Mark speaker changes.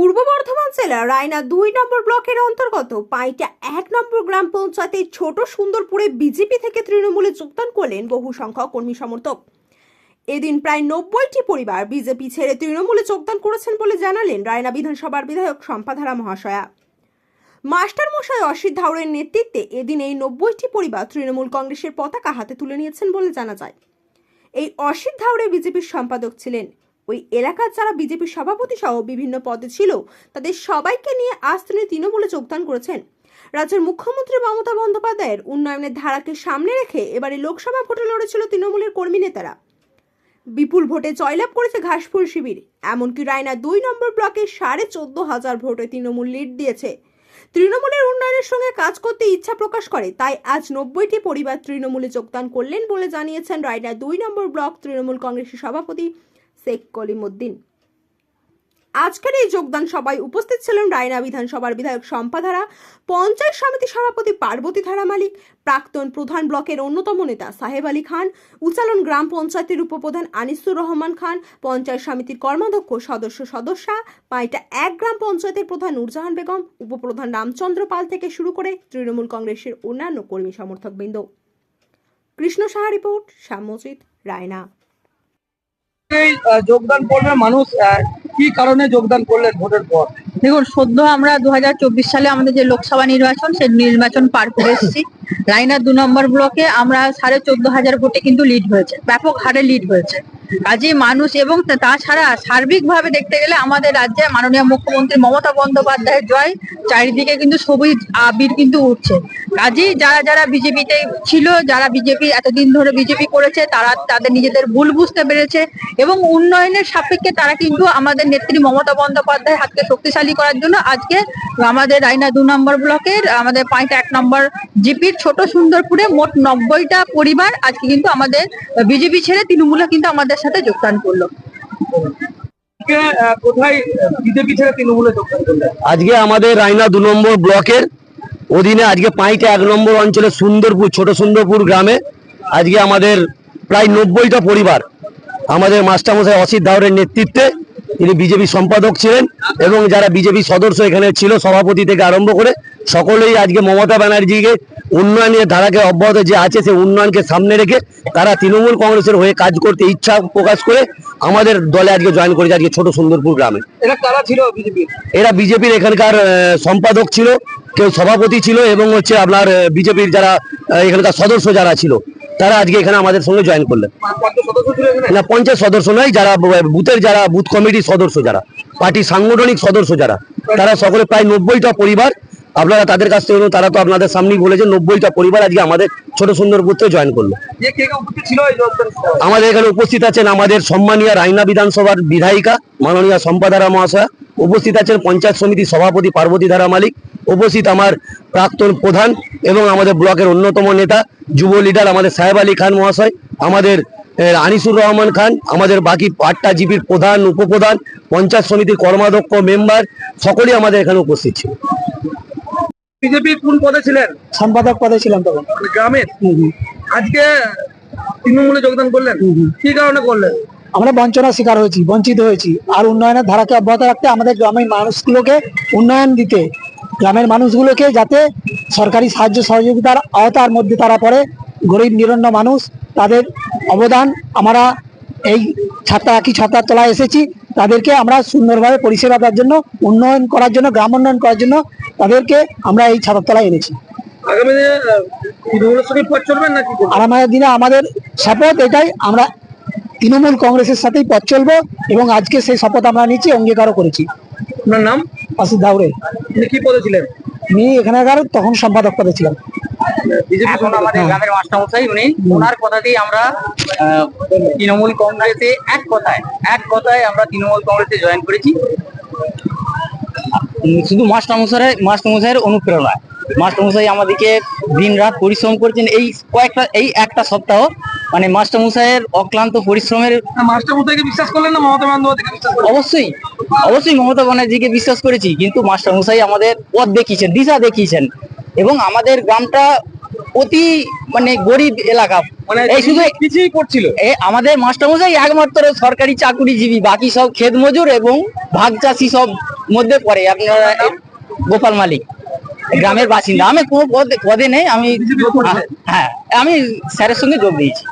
Speaker 1: পূর্ব বর্ধমান জেলার রায়না দুই নম্বর ব্লকের অন্তর্গত পাইটা এক নম্বর গ্রাম পঞ্চায়েতের ছোট সুন্দরপুরে বিজেপি থেকে তৃণমূলে যোগদান করলেন বহু সংখ্যক কর্মী সমর্থক। এদিন প্রায় নব্বইটি পরিবার বিজেপি ছেড়ে তৃণমূলে যোগদান করেছেন বলে জানালেন রায়না বিধানসভার বিধায়ক সম্পাধারা মহাশয়া। মাস্টার মশাই অসিত ধাউরের নেতৃত্বে এদিন এই নব্বইটি পরিবার তৃণমূল কংগ্রেসের পতাকা হাতে তুলে নিয়েছেন বলে জানা যায়। এই অসিত ধাউরে বিজেপির সম্পাদক ছিলেন। ওই এলাকার যারা বিজেপির সভাপতি সহ বিভিন্ন পদে ছিল, তাদের সবাইকে নিয়ে আজ তিনি তৃণমূলে যোগদান করেছেন। রাজ্যের মুখ্যমন্ত্রী মমতা বন্দ্যোপাধ্যায়ের উন্নয়নের ধারাকে সামনে রেখে এবারে লোকসভা ভোটে লড়েছিল তৃণমূলের কর্মী নেতারা। বিপুল ভোটে জয়লাভ করেছে ঘাসফুল শিবির, এমনকি রায়না দুই নম্বর ব্লকে সাড়ে চোদ্দ হাজার ভোটে তৃণমূল লিড দিয়েছে। তৃণমূলের উন্নয়নের সঙ্গে কাজ করতে ইচ্ছা প্রকাশ করে, তাই আজ নব্বইটি পরিবার তৃণমূলে যোগদান করলেন বলে জানিয়েছেন রায়না দুই নম্বর ব্লক তৃণমূল কংগ্রেসের সভাপতি শেখ কলিমুদ্দিন। আজকের এই যোগদান সভায় উপস্থিত ছিলেন রায়না বিধানসভার বিধায়ক সম্পাধারা পঞ্চায়েত সমিতি সভাপতি পার্বতী ধারা মালিক, প্রাক্তন প্রধান ব্লকের অন্যতম নেতা সাহেব আলী খান, উচালন গ্রাম পঞ্চায়েতের উপপ্রধান আনিসুর রহমান খান, পঞ্চায়েত সমিতির কর্মাধ্যক্ষ সদস্য সদস্যা পাইটা এক গ্রাম পঞ্চায়েতের প্রধান নূরজাহান বেগম, উপপ্রধান রামচন্দ্র পাল থেকে শুরু করে তৃণমূল কংগ্রেসের অন্যান্য কর্মী সমর্থকবৃন্দ। কৃষ্ণ সাহা রিপোর্ট, শ্যামজিৎ রায়না।
Speaker 2: যোগদান করবে মানুষ কি কারণে যোগদান করলেন ভোটের পর?
Speaker 3: দেখুন, সদ্য আমরা দু হাজার চব্বিশ সালে আমাদের যে লোকসভা নির্বাচন, সেই নির্বাচন পার করে এসেছি। লাইনার দু নম্বর ব্লকে আমরা সাড়ে চোদ্দ হাজার ভোটে কিন্তু লিড হয়েছে, ব্যাপক হারে লিড হয়েছে। কাজে মানুষ এবং তাছাড়া সার্বিকভাবে দেখতে গেলে আমাদের রাজ্যে মাননীয় মুখ্যমন্ত্রী মমতা বন্দ্যোপাধ্যায়ের জয় চারিদিকে কিন্তু সবুজ আবির কিন্তু উঠছে। কাজেই যারা যারা বিজেপিতে ছিল, যারা বিজেপি এতদিন ধরে বিজেপি করেছে, তারা তাদের নিজেদের ভুল বুঝতে পেরেছে এবং উন্নয়নের সাপেক্ষে তারা কিন্তু আমাদের নেত্রী মমতা বন্দ্যোপাধ্যায়ের হাতকে শক্তিশালী করার জন্য আজকে আমাদের রায়না দু নম্বর ব্লকের আমাদের পাঁচটা এক নম্বর জিপির ছোট সুন্দরপুরে মোট নব্বইটা পরিবার আজকে কিন্তু আমাদের বিজেপি ছেড়ে তৃণমূলে কিন্তু আমাদের সাথে যোগদান করল?
Speaker 2: আজকে,
Speaker 4: আমাদের রায়না দু নম্বর ব্লকের অধীনে আজকে পাঁচটা এক নম্বর অঞ্চলে সুন্দরপুর ছোট সুন্দরপুর গ্রামে আজকে আমাদের প্রায় নব্বইটা পরিবার আমাদের মাস্টারমশাই অসিত ধাওরের নেতৃত্বে তিনি বিজেপি সম্পাদক ছিলেন এবং যারা বিজেপি সদস্য এখানে ছিল সভাপতি থেকে আরম্ভ করে সকলেই আজকে মমতা ব্যানার্জিকে উন্নয়নের ধারাকে অব্যাহত যে আছে সেই উন্নয়নকে সামনে রেখে তারা তৃণমূল কংগ্রেসের হয়ে কাজ করতে ইচ্ছা প্রকাশ করে আমাদের দলে আজকে জয়েন করেছে আজকে ছোট সুন্দরপুর গ্রামে।
Speaker 2: এরা কারা ছিল বিজেপির?
Speaker 4: এরা বিজেপির এখানকার সম্পাদক ছিল কেউ সভাপতি ছিল এবং হচ্ছে আপনার বিজেপির যারা এখানকার সদস্য যারা ছিল তারা আজকে এখানে আমাদের সঙ্গে জয়েন করলেন না পঞ্চায়েত সদস্য নয় যারা বুথের যারা বুথ কমিটির সদস্য যারা পার্টির সাংগঠনিক সদস্য যারা তারা সকলে প্রায় নব্বইটা পরিবার আপনারা তাদের কাছ থেকে তারা তো আপনাদের সামনেই বলেছেন নব্বইটা পরিবার আজকে আমাদের ছোট সুন্দর বুথে জয়েন করল? আমাদের এখানে উপস্থিত আছেন আমাদের সম্মানীয় রায়না বিধানসভার বিধায়িকা মাননীয় সম্পাদারা মহাশয়া। উপস্থিত আছেন পঞ্চায়েত সমিতির সভাপতি পার্বতী ধারা মালিক। উপস্থিত আমার প্রাক্তন প্রধান এবং আমাদের ব্লকের অন্যতম নেতা যুব লিডার আমাদের সাহেব আলী খান মহাশয় আমাদের আনিসুর রহমান খান আমাদের বাকি আটটা জিপির প্রধান উপপ্রধান পঞ্চায়েত সমিতির কর্মাধ্যক্ষ মেম্বার সকলেই আমাদের এখানে উপস্থিত ছিল।
Speaker 2: বিজেপি কোন পদে ছিলেন?
Speaker 5: সম্পাদক পদে ছিলাম তখন।
Speaker 2: গ্রামের আজকে তৃণমূলে যোগদান করলেন? কি কারণে করলেন?
Speaker 5: আমরা বঞ্চনার শিকার হয়েছি বঞ্চিত হয়েছি। আর উন্নয়নের ধারাকে অব্যাহত রাখতে আমাদের গ্রামের মানুষগুলোকে উন্নয়ন দিতে গ্রামের মানুষগুলোকে যাতে সরকারি সাহায্য সহযোগিতার আওতার মধ্যে তারা পড়ে গরিব নিরন্ন মানুষ তাদের অবদান আমরা এই ছাত্র একই ছাত্রার তলায় এসেছি। তাদেরকে আমরা সুন্দরভাবে পরিষেবা দেওয়ার জন্য উন্নয়ন করার জন্য গ্রাম উন্নয়ন করার জন্য তাদেরকে আমরা এই ছাত্রতলায় এনেছি।
Speaker 2: আগামী দিনে?
Speaker 5: আমাদের দিনে আমাদের শপথ এটাই আমরা তৃণমূল কংগ্রেসের সাথেই পথ চলবো এবং আজকে সেই শপথ আমরা নিচ্ছি অঙ্গীকারও করেছি।
Speaker 2: আপনার নাম?
Speaker 5: অসিত দাউরে
Speaker 2: আপনি কি পদে ছিলেন?
Speaker 5: আমি এখানকার তখন সম্পাদক পদে ছিলাম।
Speaker 2: বিজেপি
Speaker 3: এখন আমাদের গ্রামের মাস্টারমশাই উনি ওনার কথাতেই আমরা আহ, তৃণমূল কংগ্রেসে এক কথায় এক কথায় আমরা তৃণমূল কংগ্রেসে জয়েন করেছি। শুধু মাস্টারমশাই মাস্টারমশাইয়ের অনুপ্রেরণায় মাস্টারমশাই আমাদেরকে দিন রাত পরিশ্রম করেছেন। এই কয়েকটা এই একটা সপ্তাহ মানে মাস্টারমশাইয়ের অক্লান্ত পরিশ্রমের
Speaker 2: মাস্টার মশাইকে বিশ্বাস করলেন না? মমতা বন্দ্যোপাধ্যায়কে বিশ্বাস
Speaker 3: অবশ্যই। অবশ্যই মমতা ব্যানার্জিকে বিশ্বাস করেছি। কিন্তু মাস্টার মশাই আমাদের পথ দেখিয়েছেন দিশা দেখিয়েছেন। এবং আমাদের গ্রামটা অতি মানে গরিব এলাকা।
Speaker 2: মানে
Speaker 6: এই শুধু
Speaker 2: কিছুই করছিল।
Speaker 6: এ আমাদের মাস্টারমশাই একমাত্র সরকারি চাকুরিজীবী। বাকি সব ক্ষেত মজুর এবং ভাগ চাষি সব মধ্যে পড়ে আপনারা গোপাল মালিক। গ্রামের বাসিন্দা। আমি কোনো পদে পদে নেই আমি হ্যাঁ আমি স্যারের সঙ্গে যোগ দিয়েছি।